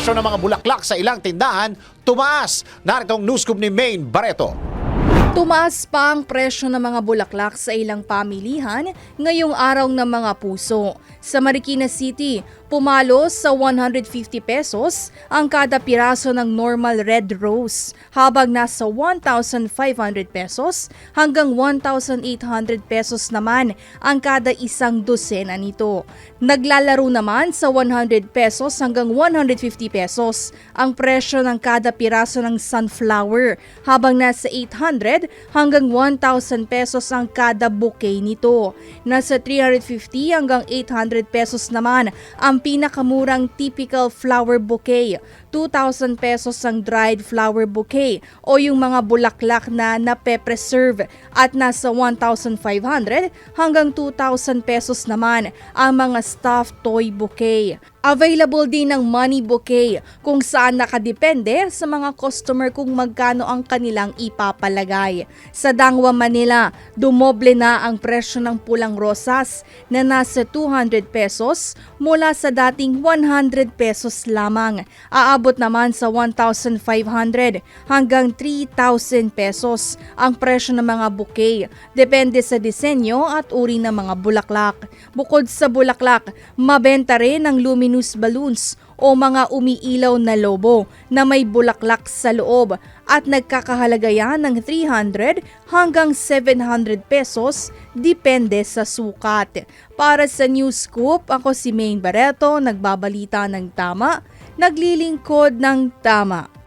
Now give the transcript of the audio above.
presyo ng mga bulaklak sa ilang tindahan tumaas. Narito ang news scoop ni Maine Barreto. Tumaas pa ang presyo ng mga bulaklak sa ilang pamilihan ngayong araw ng mga puso. Sa Marikina City, pumalo sa 150 pesos ang kada piraso ng normal red rose, habang nasa 1,500 pesos hanggang 1,800 pesos naman ang kada isang dosena nito. Naglalaro naman sa 100 pesos hanggang 150 pesos ang presyo ng kada piraso ng sunflower, habang nasa 800 hanggang 1,000 pesos ang kada bouquet nito. Nasa 350 hanggang 800 pesos naman ang pinakamurang typical flower bouquet. 2,000 pesos ang dried flower bouquet o yung mga bulaklak na nape-preserve at nasa 1,500 hanggang 2,000 pesos naman ang mga stuffed toy bouquet. Available din ng money bouquet kung saan nakadepende sa mga customer kung magkano ang kanilang ipapalagay. Sa Dangwa, Manila, dumoble na ang presyo ng pulang rosas na nasa 200 pesos mula sa dating 100 pesos lamang. Aabot naman sa 1,500 hanggang 3,000 pesos ang presyo ng mga bouquet. Depende sa disenyo at uri ng mga bulaklak. Bukod sa bulaklak, mabenta rin ang luminous balloons o mga umiilaw na lobo na may bulaklak sa loob at nagkakahalaga yan ng 300 hanggang 700 pesos depende sa sukat. Para sa News Scoop, ako si Maine Barreto, nagbabalita ng tama, naglilingkod ng tama.